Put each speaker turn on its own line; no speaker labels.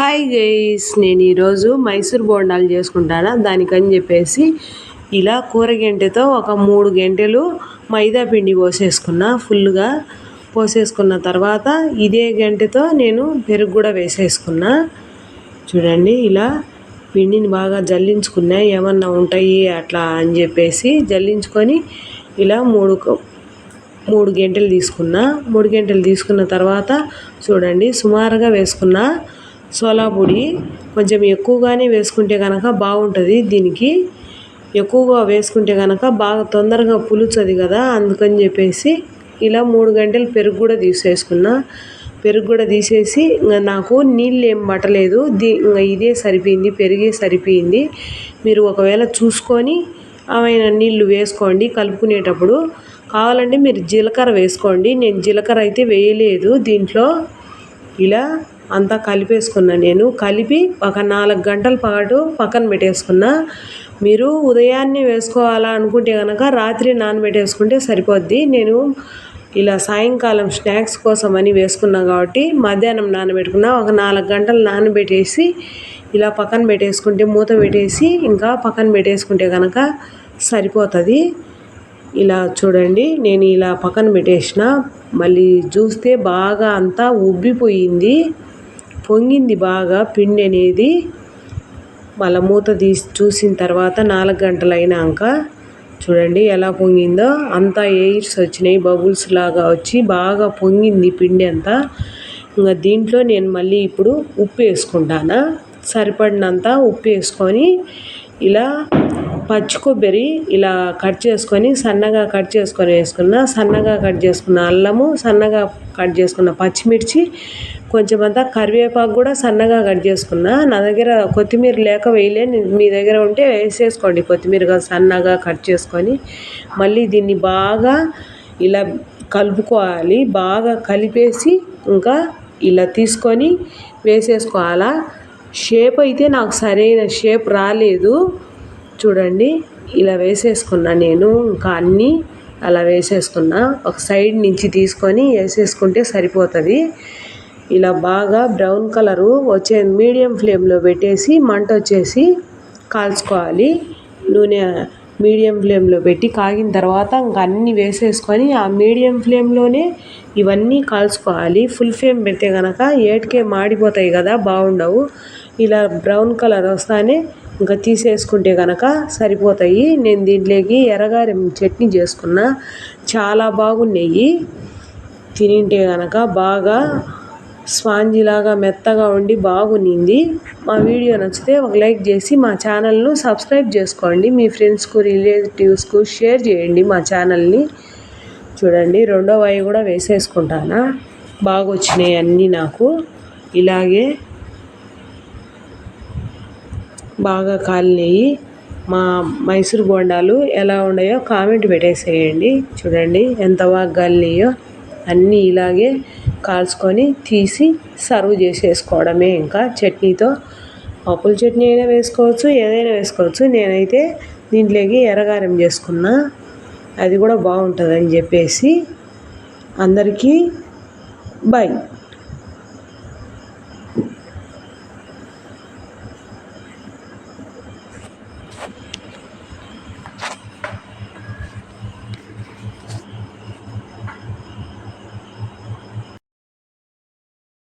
Hi guys నేను ఈరోజు మైసూర్ బోండాలు చేసుకుంటాను? దానికని చెప్పేసి ఇలా కూర గంటెతో ఒక మూడు గంటలు మైదా పిండి పోసేసుకున్న ఫుల్గా పోసేసుకున్న తర్వాత ఇదే గంటెతో నేను పెరుగు కూడా వేసేసుకున్నా. చూడండి ఇలా పిండిని బాగా జల్లించుకున్నా ఏమన్నా ఉంటాయి అట్లా అని చెప్పేసి జల్లించుకొని ఇలా మూడు మూడు గంటలు తీసుకున్నా. మూడు గంటలు తీసుకున్న తర్వాత చూడండి సుమారుగా వేసుకున్న. సోలా పొడి కొంచెం ఎక్కువగానే వేసుకుంటే కనుక బాగుంటుంది. దీనికి ఎక్కువగా వేసుకుంటే కనుక బాగా తొందరగా పులుచది కదా అందుకని చెప్పేసి ఇలా మూడు గంటలు పెరుగు కూడా తీసేసుకున్నా. పెరుగు కూడా తీసేసి ఇంకా నాకు నీళ్ళు ఏం పట్టలేదు. దీ ఇంకా ఇదే సరిపోయింది పెరిగే సరిపోయింది. మీరు ఒకవేళ చూసుకొని అవైన నీళ్ళు వేసుకోండి కలుపుకునేటప్పుడు. కావాలంటే మీరు జీలకర్ర వేసుకోండి. నేను జీలకర్ర అయితే వేయలేదు దీంట్లో. ఇలా అంతా కలిపేసుకున్నా నేను. కలిపి ఒక నాలుగు గంటల పాటు పక్కన పెట్టేసుకున్నా. మీరు ఉదయాన్నే వేసుకోవాలా అనుకుంటే కనుక రాత్రి నానబెట్టేసుకుంటే సరిపోద్ది. నేను ఇలా సాయంకాలం స్నాక్స్ కోసం అని వేసుకున్నా కాబట్టి మధ్యాహ్నం నానబెట్టుకున్నా. ఒక నాలుగు గంటలు నానబెట్టేసి ఇలా పక్కన పెట్టేసుకుంటే మూత పెట్టేసి ఇంకా పక్కన పెట్టేసుకుంటే కనుక సరిపోతుంది. ఇలా చూడండి నేను ఇలా పక్కన పెట్టేసిన. మళ్ళీ చూస్తే బాగా అంతా ఉబ్బిపోయింది. పొంగింది బాగా పిండి అనేది మళ్ళీ మూత తీసి చూసిన తర్వాత నాలుగు గంటలు అయినాక చూడండి ఎలా పొంగిందో. అంతా ఎయిర్స్ వచ్చినాయి బబుల్స్ లాగా వచ్చి బాగా పొంగింది పిండి అంతా. ఇంకా దీంట్లో నేను మళ్ళీ ఇప్పుడు ఉప్పు వేసుకుంటాను. సరిపడినంత ఉప్పు వేసుకొని ఇలా పచ్చి కొబ్బరి ఇలా కట్ చేసుకొని సన్నగా కట్ చేసుకొని వేసుకున్న సన్నగా కట్ చేసుకున్న అల్లము సన్నగా కట్ చేసుకున్న పచ్చిమిర్చి కొంచెం అంతా కరివేపాకు కూడా సన్నగా కట్ చేసుకున్నా. నా దగ్గర కొత్తిమీర లేక వేయలే. మీ దగ్గర ఉంటే వేసేసుకోండి కొత్తిమీర సన్నగా కట్ చేసుకొని. మళ్ళీ దీన్ని బాగా ఇలా కలుపుకోవాలి. బాగా కలిపేసి ఇంకా ఇలా తీసుకొని వేసేసుకోవాలా. షేప్ అయితే నాకు సరైన షేప్ రాలేదు. చూడండి ఇలా వేసేసుకున్నా నేను. ఇంకా అన్నీ అలా వేసేసుకున్నా. ఒక సైడ్ నుంచి తీసుకొని వేసేసుకుంటే సరిపోతుంది. ఇలా బాగా బ్రౌన్ కలరు వచ్చే మీడియం ఫ్లేమ్లో పెట్టేసి మంట వచ్చేసి కాల్చుకోవాలి. నూనె మీడియం ఫ్లేమ్లో పెట్టి కాగిన తర్వాత ఇంకా అన్నీ వేసేసుకొని ఆ మీడియం ఫ్లేమ్లోనే ఇవన్నీ కాల్చుకోవాలి. ఫుల్ ఫ్లేమ్ పెడితే కనుక ఏటికే మాడిపోతాయి కదా బాగుండవు. ఇలా బ్రౌన్ కలర్ వస్తానే ఇంకా తీసేసుకుంటే కనుక సరిపోతాయి. నేను దీంట్లోకి ఎర్రగారెం చట్నీ చేసుకున్నా. చాలా బాగున్నాయి. తినింటే కనుక బాగా స్పాంజిలాగా మెత్తగా ఉండి బాగునింది. మా వీడియో నచ్చితే ఒక లైక్ చేసి మా ఛానల్ను సబ్స్క్రైబ్ చేసుకోండి. మీ ఫ్రెండ్స్కు రిలేటివ్స్కు షేర్ చేయండి మా ఛానల్ని. చూడండి రెండో వాయి కూడా వేసేసుకుంటానా? బాగా వచ్చినాయి అన్నీ నాకు. ఇలాగే బాగా కాలినాయి. మా మైసూర్ బోండాలు ఎలా ఉన్నాయో కామెంట్ పెట్టేసేయండి. చూడండి ఎంత బాగా కాలినాయో. అన్నీ ఇలాగే కాల్చుకొని తీసి సర్వ్ చేసేసుకోవడమే. ఇంకా చట్నీతో పప్పుల చట్నీ అయినా వేసుకోవచ్చు ఏదైనా వేసుకోవచ్చు. నేనైతే దీంట్లోకి ఎర్రగారం చేసుకున్నా. అది కూడా బాగుంటుందని చెప్పేసి అందరికీ బాయ్